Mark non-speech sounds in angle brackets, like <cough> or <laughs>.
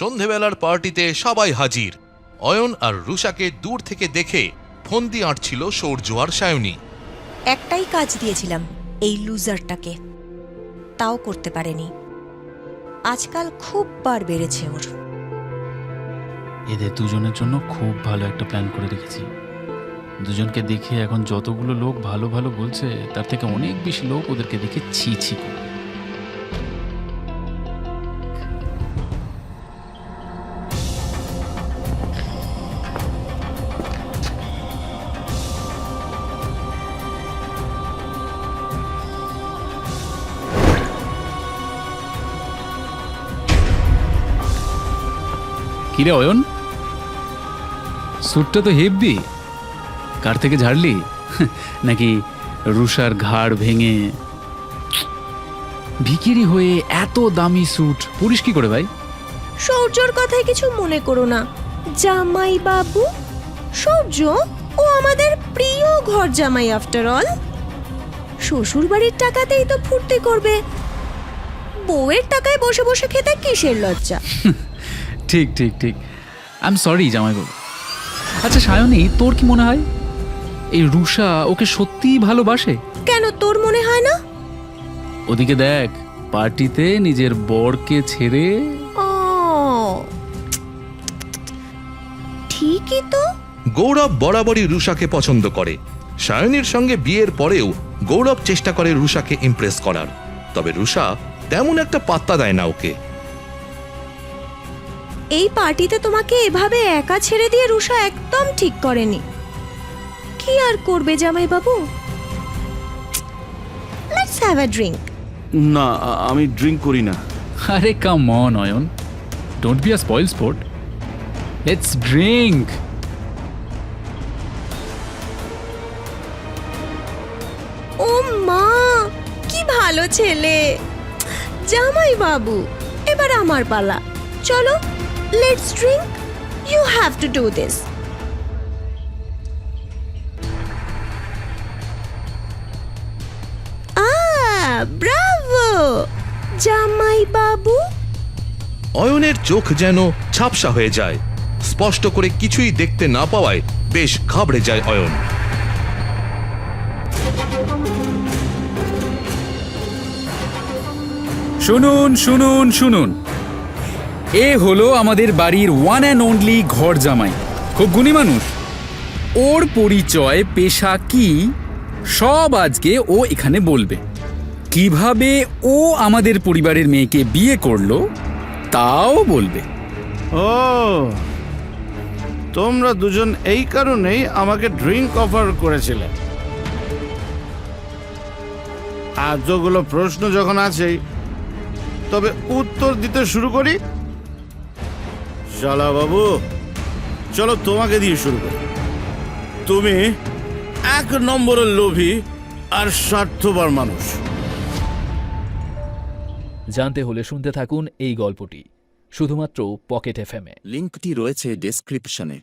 সন্ধেবেলার পার্টিতে সবাই হাজির। অয়ন আর রুষাকে দূর থেকে দেখে ফন্দি আঁটছিল সৌর্য আর সায়নী। একটাই কাজ দিয়েছিলাম এই লুজারটাকে। তাও করতে পারেনি। আজকাল খুব বার বেড়েছে ওর। এদের দুজনের জন্য খুব ভালো একটা প্ল্যান করে রেখেছি। দুজনকে দেখে এখন যতগুলো লোক ভালো ভালো বলছে তার থেকে অনেক বেশি লোক ওদেরকে দেখে ছি ছি করবে কিরে অয়ন? স্যুটটা তো হেভি কার থেকে ঝাড়লি? <laughs> নাকি রুষার ঘাড় ভেঙে? ভিকিরি হয়ে এত দামি স্যুট পরিস কি করে ভাই? সৌর্যর কথায় কিছু মনে করো না। জামাই বাবু সৌর্য ও আমাদের প্রিয় ঘর জামাই আফটার অল শ্বশুর বাড়ির টাকাতেই তো ফুর্তি করবে। বউয়ের টাকায় বসে বসে খেতে কিসের লজ্জা? <laughs> ঠিক ঠিক ঠিক। আই এম সরি জামাইবাবু। আচ্ছা সায়নী তোর কি মনে হয়? এই রুষা ওকে সত্যিই ভালোবাসে? কেন তোর মনে হয় না? ওদিকে দেখ পার্টিতে নিজের বরকে ছেড়ে ও। ঠিকই তো। গৌরব বরাবরই রুষাকে পছন্দ করে। সায়নীর সঙ্গে বিয়ের পরেও গৌরব চেষ্টা করে রুষাকে ইমপ্রেস করার। তবে রুষা তেমন একটা পাত্তা দেয় না ওকে। এই পার্টিতে তোমাকে এভাবে একা ছেড়ে দিয়ে রুষা একদম ঠিক করেনি। কি আর করবে জামাই বাবু লেটস হ্যাভ আ ড্রিঙ্ক না আমি ড্রিঙ্ক করি না। আরে come on Ayan. Don't be a spoil sport let's drink ও মা কি ভালো ছেলে। জামাই বাবু এবার আমার পালা। চলো let's drink you have to do this bravo জামাই বাবু অয়নের চোখ যেন ঝাপসা হয়ে যায়। স্পষ্ট করে কিছুই দেখতে না পাওয়ায় বেশ ঘাবড়ে যায় অয়ন। শুনুন শুনুন শুনুন। এ হলো আমাদের বাড়ির ওয়ান অ্যান্ড অনলি ঘর জামাই। খুব গুণী মানুষ। ওর পরিচয়, পেশা কি, সব আজকে ও এখানে বলবে। কীভাবে ও আমাদের পরিবারের মেয়েকে বিয়ে করল, তাও বলবে। ও, তোমরা দুজন এই কারণেই আমাকে ড্রিঙ্ক অফার করেছিলে। এতগুলো প্রশ্ন যখন আছেই, তবে উত্তর দিতে শুরু করি চলা বাবু চলো তোমাকে দিয়ে শুরু করি। তুমি এক নম্বরের লোভী আর স্বার্থপর মানুষ। জানতে হলে শুনতে থাকুন এই গল্পটি শুধুমাত্র পকেট এফএমে লিঙ্কটি রয়েছে ডেসক্রিপশনে।